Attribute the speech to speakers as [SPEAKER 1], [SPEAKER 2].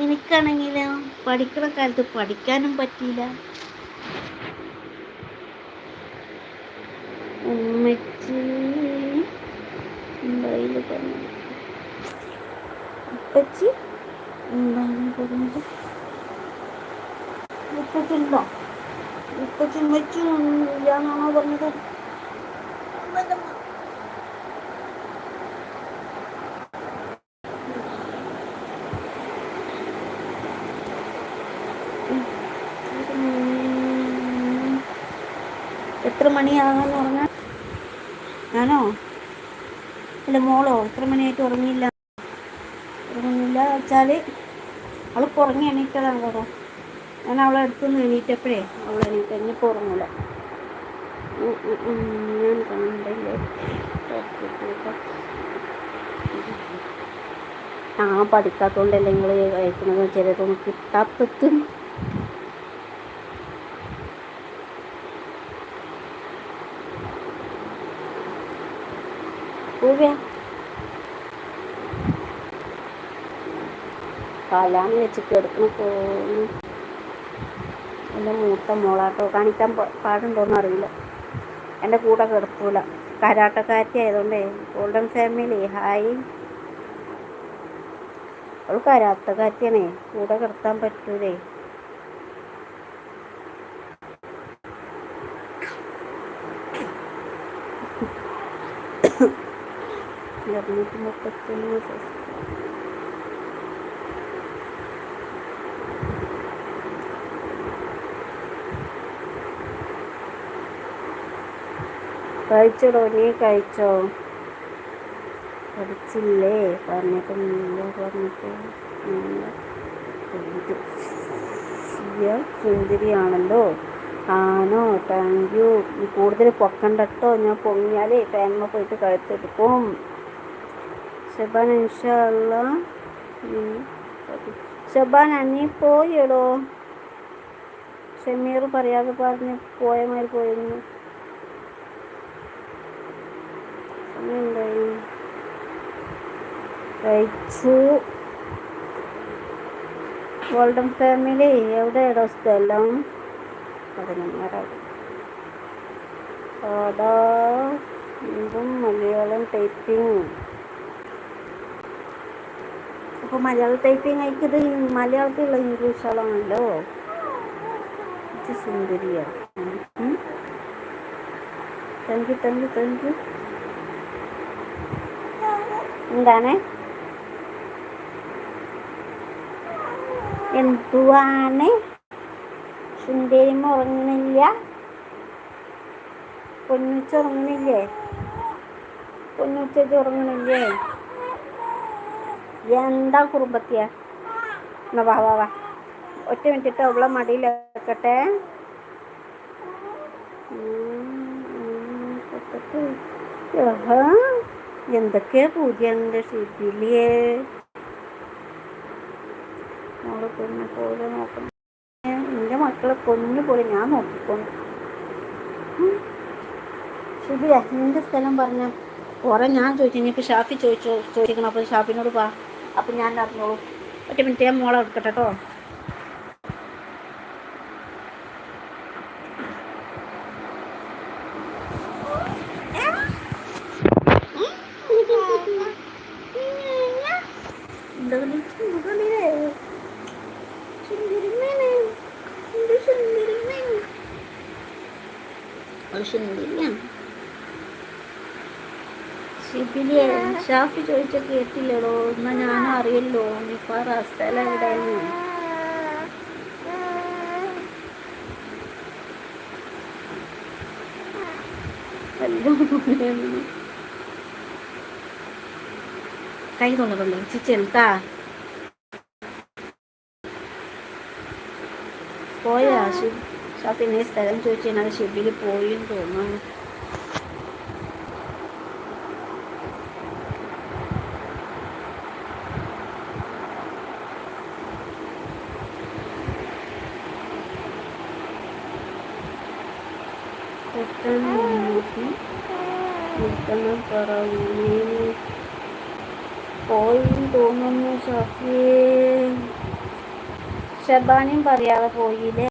[SPEAKER 1] എനിക്കാണെങ്കിലോ? പഠിക്കുന്ന കാലത്ത് പഠിക്കാനും പറ്റിയില്ല. ഉമ്മച്ചി എന്തായാലും പറഞ്ഞു. ഇല്ലാന്നാണോ പറഞ്ഞത്. എത്ര മണിയാകാന്ന് പറഞ്ഞാൽ ഞാനോ? അല്ല മോളോ? എത്ര മണിയായിട്ട് ഉറങ്ങിയില്ല? ഉറങ്ങുന്നില്ല വെച്ചാൽ അവൾ ഉറങ്ങി എണീറ്റതാണ് കേട്ടോ. ഞാൻ അവളെ അടുത്തുനിന്ന് എണീറ്റപ്പോഴേ അവൾ എണീറ്റ്. എന്നിപ്പോൾ ഉറങ്ങില്ല ഞാൻ കണ്ടില്ലേ ഞാൻ പഠിക്കാത്തതുകൊണ്ടല്ലേ നിങ്ങൾ അയക്കുന്നത്? ചിലതൊന്നും കിട്ടാത്തതും. പൂവ്യ കാലാന്ന് വെച്ച് കിടക്കണ പോകുന്നു എന്റെ മൂത്ത മോളാട്ടോ കാണിക്കാൻ പാടുണ്ടോയെന്ന് അറിയില്ല എന്റെ കൂടെ കിടക്കൂല കരാട്ടക്കാരി ആയതുകൊണ്ടേ ഗോൾഡൻ ഫാമിലി ഹായ് അവൾ കരാട്ടക്കാരിയാണേ കൂടെ കിടത്താൻ പറ്റൂലേ ഇരുന്നൂറ്റി മുപ്പത്തൊന്ന് കഴിച്ചോടോ നീ കഴിച്ചോ പഠിച്ചില്ലേ പറഞ്ഞിട്ടില്ല പറഞ്ഞിട്ട് സുന്ദരിയാണല്ലോ ആണോ താങ്ക് യു കൂടുതൽ പൊക്കണ്ടട്ടോ ഞാൻ പൊങ്ങിയാലേ ഫാൻമ പോയിട്ട് കഴുത്തെടുക്കും ഷബാൻ ഇൻഷല്ല ഷബാൻ അന്നീ പോയടോ ഷമീർ പറയാതെ പറഞ്ഞ് പോയ മാതിരി പോയിരുന്നു സമയം കഴിച്ചു ഗോൾഡൻ ഫാമിലി എവിടെയാടോ സ്ഥലം പതിനൊന്നരാകും അതാ ഇതും മലയാളം ടൈപ്പിംഗ് അപ്പോൾ മലയാള ടൈപ്പിംഗ് അയക്കത് മലയാളത്തിലുള്ള ഇംഗ്ലീഷുകളാണല്ലോ. സുന്ദരിയാണ് thank you thank you thank you എന്താണ്? എന്തുവാണ്? സുന്ദരിമ ഉറങ്ങുന്നില്ല. പൊന്നുച്ച ഉറങ്ങുന്നില്ലേ? പൊന്നുച്ച ഉറങ്ങുന്നില്ലേ? എന്താ കുറുമ്പത്തിയ? വാ വാ വാ. ഒറ്റ മിനിറ്റിട്ട് അവളെ മടിയിൽ വെക്കട്ടെ. എന്തൊക്കെയാ പൂജയുണ്ട് ഷിബിലിയെ മോളെ പൊന്നെ പോലെ നോക്കണം എന്റെ മക്കളെ കൊന്നു പോലെ ഞാൻ നോക്കിക്കൊണ്ട് ഷിബിയ നിന്റെ സ്ഥലം പറഞ്ഞ. കുറെ ഞാൻ ചോദിച്ചു ഇനിയിപ്പോൾ ഷാഫി ചോദിച്ചു ചോദിക്കണം. അപ്പോൾ ഷാഫിനോട് പാ അപ്പം ഞാൻ അറിഞ്ഞോളൂ. ഒറ്റ മിനിറ്റ് ഞാൻ മോളെ എടുക്കട്ടെ കേട്ടോ. ഷിബിലിയെ ഷാഫി ചോദിച്ച കേട്ടില്ലടോ. എന്നാ ഞാനും അറിയല്ലോ. നിപ്പാറ സ്ഥലം എവിടെയാണ് കൈ ചിച്ച എന്താ? പോയാ? ഷാഫി സ്ഥലം ചോദിച്ചാൽ അത് ഷിബിൽ പോയി തോന്നുന്നു. പെട്ടെന്ന് നോക്കി നിൽക്കുന്ന പറഞ്ഞു പോയി തോന്നുന്നു ഷഫിയെ ഷർബാനയും പറയാതെ പോയില്ലേ?